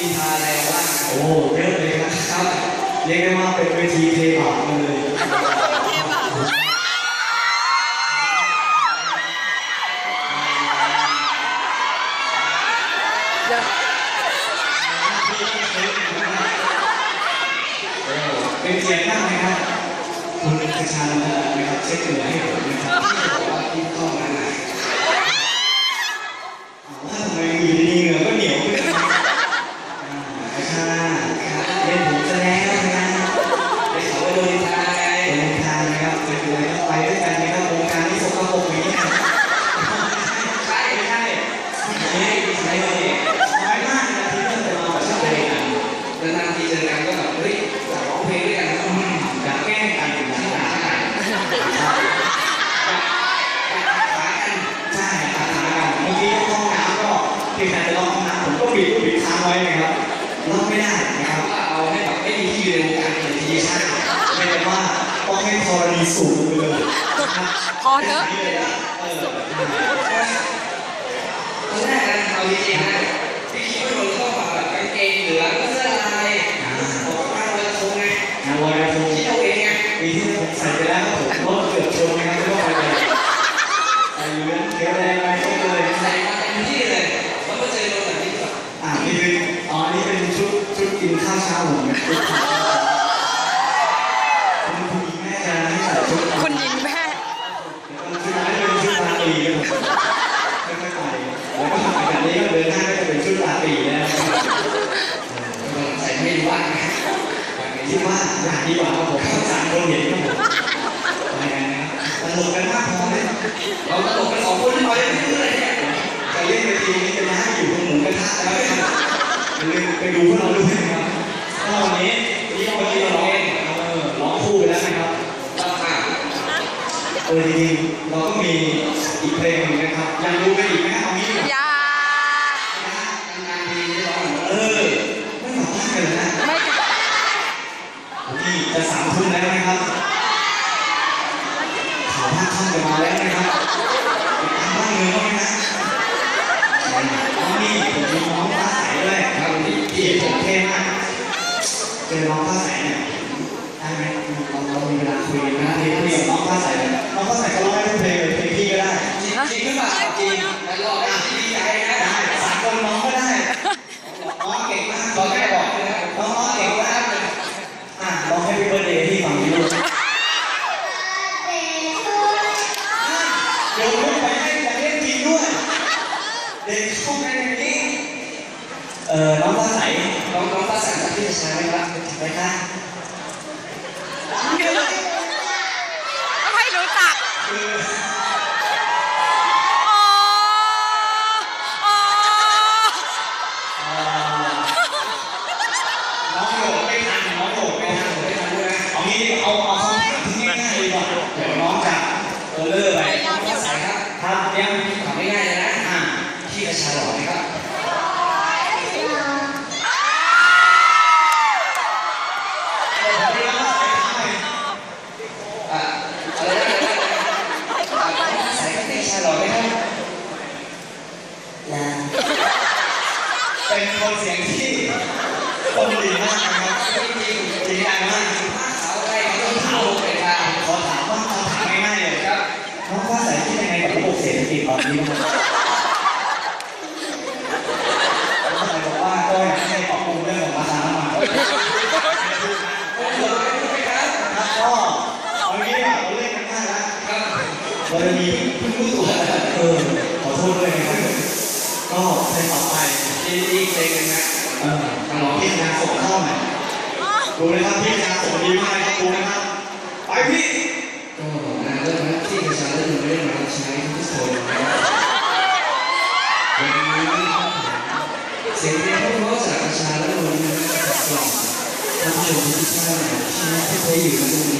อ้เยอะเลยนะครับเรียกได้ว่าเป็นเวทีเทบาทเลยเดี๋ยวเป็นเกียรติมากนะครับคุณกระชาลำนะครับเช็คเหนือให้ผมนะครับที่บอกว่าที่เข้ามาไหน ครับเป็นอะไรก็ไปด้วยกันนะครับวงการที่สกปรกอย่างนี้นะใช่ใช่นี่ใช่เลยน้อยมากนะที่เพื่อนจะมาแบบใช่ใช่กันนานๆทีเจอกันก็แบบเฮ้ยอยากร้องเพลงด้วยกันนะอืมอยากแกล้งกันอยู่ที่นะไหนที่ไหนอยากขากันใช่อาหารกันเมื่อกี้ห้องน้ำก็ที่ใครจะลองห้องน้ำผมก็ปิดปิดค้างไว้นะครับล็อกไม่ได้นะครับว่าเอาให้แบบไม่มีที่อยู่ในวงการ ธรณีสูงไปเลยนะครับพอเถอะนี่เลยนะเออตอนแรกนะเอาจริงๆนะพี่คิดว่าโดนเข้ามาแบบกางเกงเหลืองเสื้อลายบอกว่าเราจะทงไงงานลอยกระทงคิดเอาเองไงปีที่ผมใส่ไปแล้วครับผมรถเกือบชนนะครับไม่ต้องไปเลยใส่เหลืองเขียวแดงอะไรก็เลยใส่มาเต็มที่เลยแล้วก็เจอโดนแบบนี้แบบอ่านี่คืออ๋อนี่เป็นชุดชุดกินข้าวเช้าผมนะชุดขาวคุณคุณหญิงแม่จะให้ใส่ชุด คุณหญิงแม่ ชุดนั้นเป็นชุดราตรีครับผมค่อยๆไปแล้วก็หลังจากนี้ก็เดินหน้าก็จะเป็นชุดราตรีแล้วนะครับ ใส่ไม่รู้ว่าไง คิดว่า อยากดีกว่าครับผมสามคนเห็นครับผมอะไรนะครับตลกกันมากพอไหมเราตลกกันสองคนที่ไปไม่รู้เลยเนี่ยจะเล่นไปทีนี้จะย้ายอยู่ตรงหมูกระทะแล้วนะครับอย่าลืมไปดูพวกเราด้วยนะครับก็วันนี้ที่วันนี้เราร้องเออร้องคู่ไปแล้วนะครับเราค่ะเออจริงๆเราก็มีอีกเพลงนึงนะครับยากดูกันอีกไหมครับเอางี้ดีกว่า อย่า นานๆทีนี่ร้อง เออไม่หลับบ้านกันเลยนะ ไม่ นี่จะสามทุ่มแล้วนะครับข่าวภาคค่ำจะมาแล้วนะครับทางบ้านเมืองก็ไหมนะน้องนี่ผมมีน้องฟ้าใสด้วย ครับที่ ที่ผมเท่มาก เจอน้องฟ้าใสเนี่ยได้ไหมเราเรามีเวลาคุยกันนะที่คุยกับน้องฟ้าใสเลยน้องฟ้าใสก็ร้องได้ทุกเพลงเลยเพลงพี่ก็ได้จริงจริงหรือเปล่าจริงแต่รอได้ดีใจนะได้สามคนน้องก็ได้น้องเก่งมากตอนแรกบอกเลยนะน้องเก่งมากเลยอะร้องให้พี่เบิร์ดเดย์ที่ฝั่งนี้ด้วยเดี๋ยวลูกไปให้ไปเล่นทีมด้วยเด็กเข้าไปในนี้เอ่อน้องฟ้าใสน้องน้องฟ้า ใสจากที่จะใช้ไหมครับ ไปค่ะ ให้รู้จัก คือ อ๋ออ๋อ เอ่อน้องโหลดไม่ทันน้องโหลดไม่ทัน ไม่ทันด้วยนะ เอางี้ดีกว่าเอาเอาคำถามที่ง่ายๆดีกว่าเดี๋ยวน้องจะเออเลอร์ไป น้องฟ้าใสครับ ครับยัง ทำไม่ง่ายเลยนะ อะ พี่กระชาหล่อไหมครับ เดี๋ยวผมไปรับว่าไปทำไม อะอะไรนะอะไรนะใส่ก็พี่กระชาหล่อไหมครับ เป็นคนเสียงที่ คนดีมากนะครับจริงจริงจริงจังมากขาวอะไรเขาต้องขาวเลยค่ะขอถามว่าคำถามง่ายๆเลยครับน้องฟ้าสคิดยังไงกับระบบเศรษฐกิจตอนนี้ครับน้องฟ้าใสบอกว่าก็อยากให้ปรับปรุงเรื่องของราคาน้ำมันผมเหลือไม่รู้ไหมครับก็เอางี้ดีเราเล่นกันง่าแล้วบเราจะมีเพิ่งรู้ตัวเออขอโทษด้วยนะครับก็เพลงต่อไปดีดีเพลงนึงนะ เออทางหมอพี่นาส่งเข้าหน่อยดูนะครับพี่นาส่งดีมากครับดูนะครับไปพี่ก็นะเรื่องนั้นที่กระชาเรื่องไม่ได้มาใช้ทุกคนนะครับวันนี้เสียงเพลงเพราะๆจากกระชาและวันนี้นะครับกล่อมท่านผู้ชมทุกท่านที่ไม่เคยอยู่ในตรงนี้นะครับจะตลกงาน